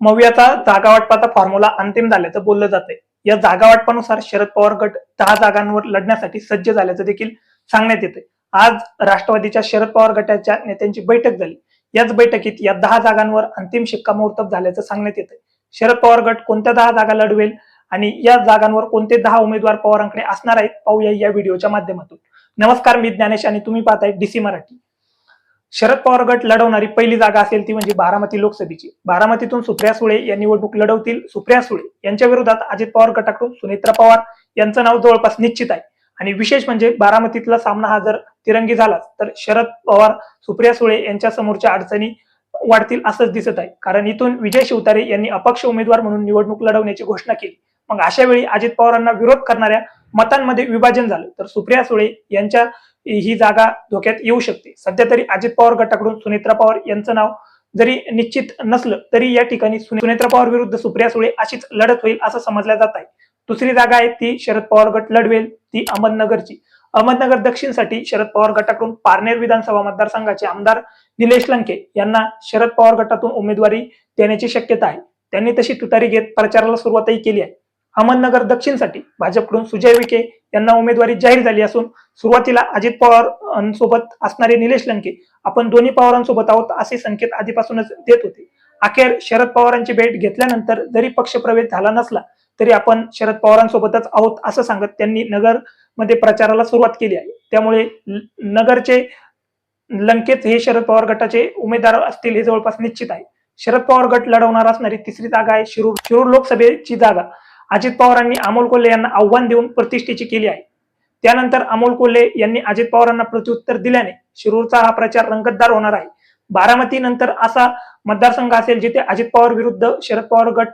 मवियाचा जागा वाटपाचा फॉर्म्युला अंतिम झाल्याचं बोललं जातंय. या जागा वाटपानुसार शरद पवार गट दहा जागांवर लढण्यासाठी सज्ज झाल्याचं देखील सांगण्यात येते आज राष्ट्रवादीच्या शरद पवार गटाच्या नेत्यांची बैठक झाली. याच बैठकीत या दहा जागांवर अंतिम शिक्कामोर्तब झाल्याचं सांगण्यात येते शरद पवार गट कोणत्या दहा जागा लढवेल आणि या जागांवर कोणते दहा उमेदवार पवारांकडे असणार आहेत पाहूया या व्हिडिओच्या माध्यमातून. नमस्कार मी ज्ञानेश आणि तुम्ही पाहताय डीसी मराठी. शरद पवार गट लढवणारी पहिली जागा असेल ती म्हणजे बारामती लोकसभेची. बारामतीतून सुप्रिया सुळे या निवडणूक लढवतील. सुप्रिया सुळे यांच्या विरोधात अजित पवार गटाकडून सुनेत्रा पवार यांचं नाव जवळपास निश्चित आहे. आणि विशेष म्हणजे बारामतीतला सामना हा जर तिरंगी झालाच तर शरद पवार सुप्रिया सुळे यांच्या समोरच्या अडचणी वाढतील असंच दिसत आहे. कारण इथून विजय शिवतारे यांनी अपक्ष उमेदवार म्हणून निवडणूक लढवण्याची घोषणा केली. मग अशा वेळी अजित पवारांना विरोध करणाऱ्या मतांमध्ये विभाजन झालं. तर सुप्रिया सुळे यांच्या ही जागा धोक्यात येऊ शकते. सध्या तरी अजित पवार गटाकडून सुनेत्रा पवार यांचं नाव जरी निश्चित नसलं तरी या ठिकाणी सुनेत्रा पवार विरुद्ध सुप्रिया सुळे अशीच लढत होईल असं समजलं जात आहे. दुसरी जागा आहे ती शरद पवार गट लढवेल ती अहमदनगरची. अहमदनगर दक्षिणसाठी शरद पवार गटाकडून पारनेर विधानसभा मतदारसंघाचे आमदार निलेश लंके यांना शरद पवार गटातून उमेदवारी देण्याची शक्यता आहे. त्यांनी तशी तुतारी घेत प्रचाराला सुरुवातही केली आहे. अहमदनगर दक्षिणसाठी भाजपकडून सुजय विखे यांना उमेदवारी जाहीर झाली असून सुरुवातीला अजित पवार सोबत असणारे निलेश लंके आपण दोन्ही पवारांसोबत आहोत असे संकेत आधीपासूनच देत होते. अखेर शरद पवारांची भेट घेतल्यानंतर जरी पक्षप्रवेश झाला नसला तरी आपण शरद पवारांसोबतच आहोत असं सांगत त्यांनी नगरमध्ये प्रचाराला सुरुवात केली आहे. त्यामुळे नगरचे लंकेत हे शरद पवार गटाचे उमेदवार असतील हे जवळपास निश्चित आहे. शरद पवार गट लढवणार असणारी तिसरी जागा आहे शिरूर शिरूर लोकसभेची जागा. अजित पवारांनी अमोल कोल्हे यांना आव्हान देऊन प्रतिष्ठेची केली आहे. त्यानंतर अमोल कोल्हे यांनी अजित पवारांना प्रत्युत्तर दिल्याने शिरूरचा हा प्रचार रंगतदार होणार आहे. बारामती नंतर असा मतदारसंघ असेल जिथे अजित पवार विरुद्ध शरद पवार गट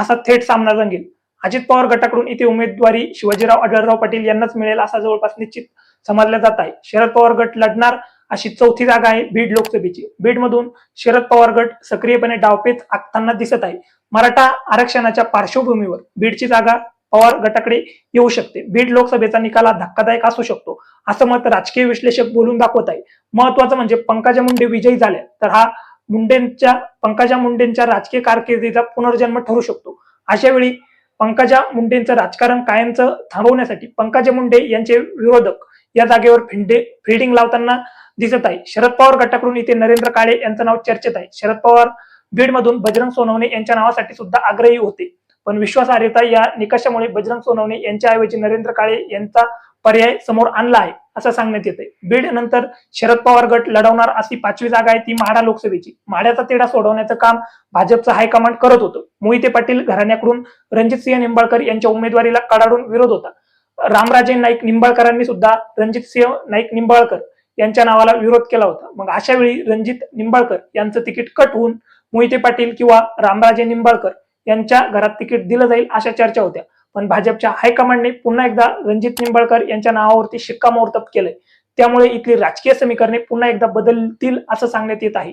असा थेट सामना रंगेल अजित पवार गटाकडून इथे उमेदवारी शिवाजीराव आढळराव पाटील यांनाच मिळेल असा जवळपास निश्चित समजला जात आहे. शरद पवार गट लढणार अशी चौथी जागा आहे बीड लोकसभेची. बीडमधून शरद पवार गट सक्रियपणे डावपेच आखताना दिसत आहे. मराठा आरक्षणाच्या पार्श्वभूमीवर बीडची जागा पवार गटाकडे येऊ शकते. बीड लोकसभेचा निकाल हा धक्कादायक असू शकतो असं मत राजकीय विश्लेषक बोलून दाखवत आहे. महत्वाचं म्हणजे पंकजा मुंडे विजयी झाल्या तर हा मुंडेंच्या पंकजा मुंडेंच्या राजकीय कारकिर्दीचा पुनर्जन्म ठरू शकतो. अशा वेळी पंकजा मुंडेंचं राजकारण कायमचं थांबवण्यासाठी पंकजा मुंडे यांचे विरोधक या जागेवर फिंडे फिल्डिंग लावताना दिसत आहे. शरद पवार गटाकडून इथे नरेंद्र काळे यांचं नाव चर्चेत आहे. शरद पवार बीडमधून बजरंग सोनवणे यांच्या नावासाठी सुद्धा आग्रही होते. पण विश्वासार्हता या निकषामुळे बजरंग सोनवणे यांच्याऐवजी नरेंद्र काळे यांचा पर्याय समोर आणला आहे असं सांगण्यात येते बीड नंतर शरद पवार गट लढवणार अशी पाचवी जागा आहे ती म्हाडा लोकसभेची. म्हाड्याचा तेढा सोडवण्याचं काम भाजपचं हायकमांड करत होतं. मोहिते पाटील घराण्याकडून रणजितसिंह निंबाळकर यांच्या उमेदवारीला कडाडून विरोध होता. रामराजे नाईक निंबाळकरांनी सुद्धा रणजितसिंह नाईक निंबाळकर यांच्या नावाला विरोध केला होता. मग अशा वेळी रणजित निंबाळकर यांचं तिकीट कट होऊन मोहिते पाटील किंवा रामराजे निंबाळकर यांच्या घरात तिकीट दिलं जाईल अशा चर्चा होत्या. पण भाजपच्या हायकमांडने पुन्हा एकदा रणजित निंबाळकर यांच्या नावावरती शिक्कामोर्तब केलंय. त्यामुळे इथली राजकीय समीकरणे पुन्हा एकदा बदलतील असं सांगण्यात येत आहे.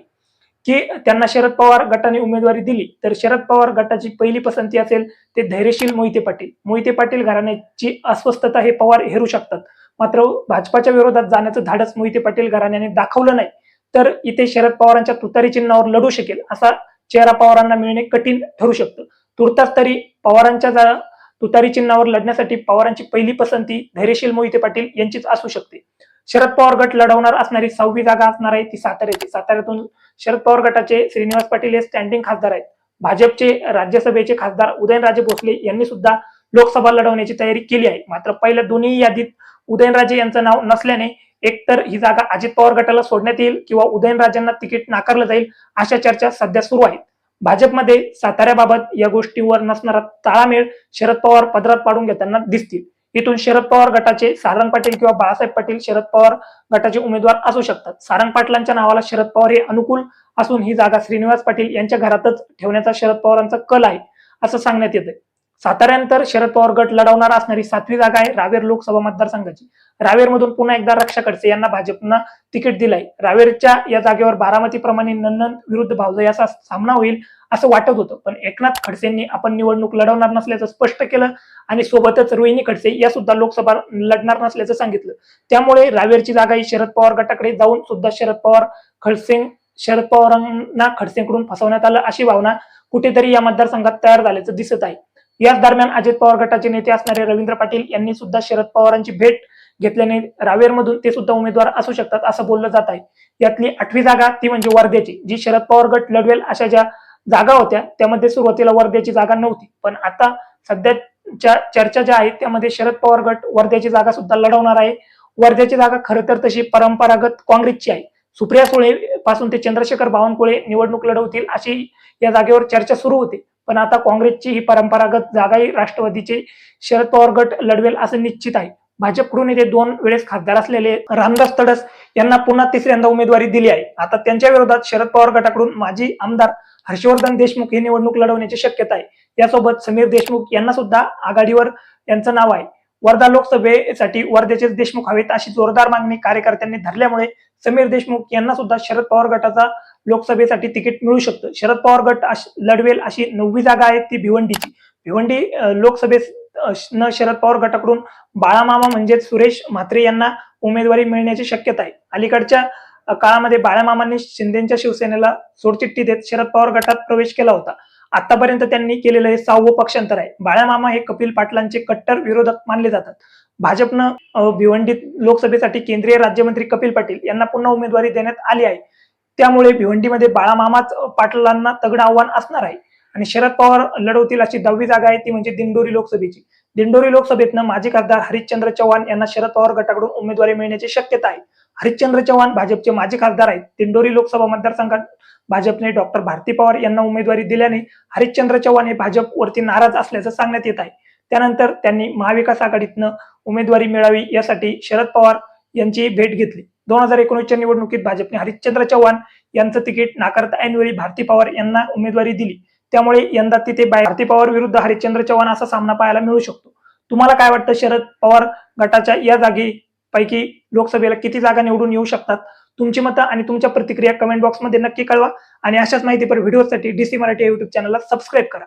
की त्यांना शरद पवार गटाने उमेदवारी दिली तर शरद पवार गटाची पहिली पसंती असेल ते धैर्यशील मोहिते पाटील. मोहिते पाटील घराण्याची अस्वस्थता हे पवार हेरू शकतात. मात्र भाजपाच्या विरोधात जाण्याचं धाडस मोहिते पाटील घराण्याने दाखवलं नाही तर इथे शरद पवारांच्या तुतारी चिन्हावर लढू शकेल असा चेहरा पवारांना मिळणे कठीण ठरू शकतं. तुर्तास तरी पवारांच्या तुतारी चिन्हावर लढण्यासाठी पवारांची पहिली पसंती धैर्यशील मोहिते पाटील यांचीच असू शकते. शरद पवार गट लढवणार असणारी सहावी जागा असणार आहे ती साताऱ्याची. साताऱ्यातून शरद पवार गटाचे श्रीनिवास पाटील हे स्टँडिंग खासदार आहेत. भाजपचे राज्यसभेचे खासदार उदयनराजे भोसले यांनी सुद्धा लोकसभा लढवण्याची तयारी केली आहे. मात्र पहिल्या दोन्ही यादीत उदयनराजे यांचं नाव नसल्याने एकतर ही जागा अजित पवार गटाला सोडण्यात येईल किंवा उदयनराजेंना तिकीट नाकारलं जाईल अशा चर्चा सध्या सुरू आहेत. भाजपमध्ये साताऱ्याबाबत या गोष्टीवर नसणारा ताळामेळ शरद पवार पदरात पाडून घेताना दिसतील. इथून शरद पवार गटाचे सारंग पाटील किंवा बाळासाहेब पाटील शरद पवार गटाचे उमेदवार असू शकतात. सारंग पाटलांच्या नावाला शरद पवार हे अनुकूल असून ही जागा श्रीनिवास पाटील यांच्या घरातच ठेवण्याचा शरद पवारांचा कल आहे असं सांगण्यात येते साताऱ्यानंतर शरद पवार गट लढवणार असणारी सातवी जागा आहे रावेर लोकसभा मतदारसंघाची. रावेरमधून पुन्हा एकदा रक्षा खडसे यांना भाजपनं तिकीट दिलंय. रावेरच्या या जागेवर बारामतीप्रमाणे नंदन विरुद्ध भावजा याचा सामना होईल असं वाटत होतं. पण एकनाथ खडसेंनी आपण निवडणूक लढवणार नसल्याचं स्पष्ट केलं आणि सोबतच रोहिणी खडसे या सुद्धा लोकसभा लढणार नसल्याचं सांगितलं. त्यामुळे रावेरची जागा ही शरद पवार गटाकडे जाऊन सुद्धा शरद पवार खडसे शरद पवारांना खडसेंकडून फसवण्यात आलं अशी भावना कुठेतरी या मतदारसंघात तयार झाल्याचं दिसत आहे. याच दरम्यान अजित पवार गटाचे नेते असणारे रवींद्र पाटील यांनी सुद्धा शरद पवारांची भेट घेतल्याने रावेरमधून ते सुद्धा उमेदवार असू शकतात असं बोललं जात आहे. यातली आठवी जागा ती म्हणजे वर्ध्याची जी शरद पवार गट लढवेल अशा ज्या जागा होत्या त्यामध्ये सुरुवातीला वर्ध्याची जागा नव्हती. पण आता सध्याच्या चर्चा ज्या आहेत त्यामध्ये शरद पवार गट वर्ध्याची जागा सुद्धा लढवणार आहे. वर्ध्याची जागा खरं तर तशी परंपरागत काँग्रेसची आहे. सुप्रिया सुळे पासून ते चंद्रशेखर बावनकुळे निवडणूक लढवतील अशी या जागेवर चर्चा सुरू होती. पण आता काँग्रेसची ही परंपरागत जागाही राष्ट्रवादीचे शरद पवार गट लढवेल असं निश्चित आहे. भाजपकडून येथे दोन वेळेस खासदार असलेले रामदास तडस यांना पुन्हा तिसऱ्यांदा उमेदवारी दिली आहे. आता त्यांच्या विरोधात शरद पवार गटाकडून माजी आमदार हर्षवर्धन देशमुख हे निवडणूक लढवण्याची शक्यता आहे. यासोबत समीर देशमुख यांना सुद्धा आघाडीवर यांचं नाव आहे. वर्धा लोकसभेसाठी वर्ध्याचेच देशमुख हवेत अशी जोरदार मागणी कार्यकर्त्यांनी धरल्यामुळे समीर देशमुख यांना सुद्धा शरद पवार गटाचा लोकसभेसाठी तिकीट मिळू शकतं. शरद पवार गट अश- लढवेल अशी नववी जागा आहे ती भिवंडीची. भिवंडी अं, लोकसभेत न शरद पवार गटाकडून बाळामामा म्हणजेच सुरेश म्हात्रे यांना उमेदवारी मिळण्याची शक्यता आहे. अलीकडच्या काळामध्ये बाळामामांनी शिंदेच्या शिवसेनेला सोडचिठ्ठी देत शरद पवार गटात प्रवेश केला होता. आतापर्यंत त्यांनी केलेलं हे सहावं पक्षांतर आहे. बाळामामा हे कपिल पाटलांचे कट्टर विरोधक मानले जातात. भाजपनं भिवंडीत लोकसभेसाठी केंद्रीय राज्यमंत्री कपिल पाटील यांना पुन्हा उमेदवारी देण्यात आली आहे. त्यामुळे भिवंडीमध्ये बाळामामाच पाटलांना तगडं आव्हान असणार आहे. आणि शरद पवार लढवतील अशी दहावी जागा आहे ती म्हणजे दिंडोरी लोकसभेची. दिंडोरी लोकसभेतनं माजी खासदार हरिश्चंद्र चव्हाण यांना शरद पवार गटाकडून उमेदवारी मिळण्याची शक्यता आहे. हरिश्चंद्र चव्हाण भाजपचे माजी खासदार आहेत. दिंडोरी लोकसभा मतदारसंघात भाजपने डॉक्टर भारती पवार यांना उमेदवारी दिल्याने हरिश्चंद्र चव्हाण हे भाजपवरती नाराज असल्याचं सांगण्यात येत आहे. त्यानंतर त्यांनी महाविकास आघाडीतनं उमेदवारी मिळावी यासाठी शरद पवार यांची भेट घेतली. दोन हजार एकोणीसच्या निवडणुकीत भाजपने हरिश्चंद्र चव्हाण यांचं तिकीट नाकारता ऐनवेळी भारती पवार यांना उमेदवारी दिली. त्यामुळे यंदा तिथे भारती पवार विरुद्ध हरिश्चंद्र चव्हाण असा सामना पाहायला मिळू शकतो. तुम्हाला काय वाटतं शरद पवार गटाच्या या जागी पैकी लोकसभेला किती जागा निवडून येऊ शकतात? तुमची मतं आणि तुमच्या प्रतिक्रिया कमेंट बॉक्समध्ये नक्की कळवा. आणि अशाच माहितीपर व्हिडिओसाठी डीसी मराठी युट्यूब चॅनलला सबस्क्राईब करा.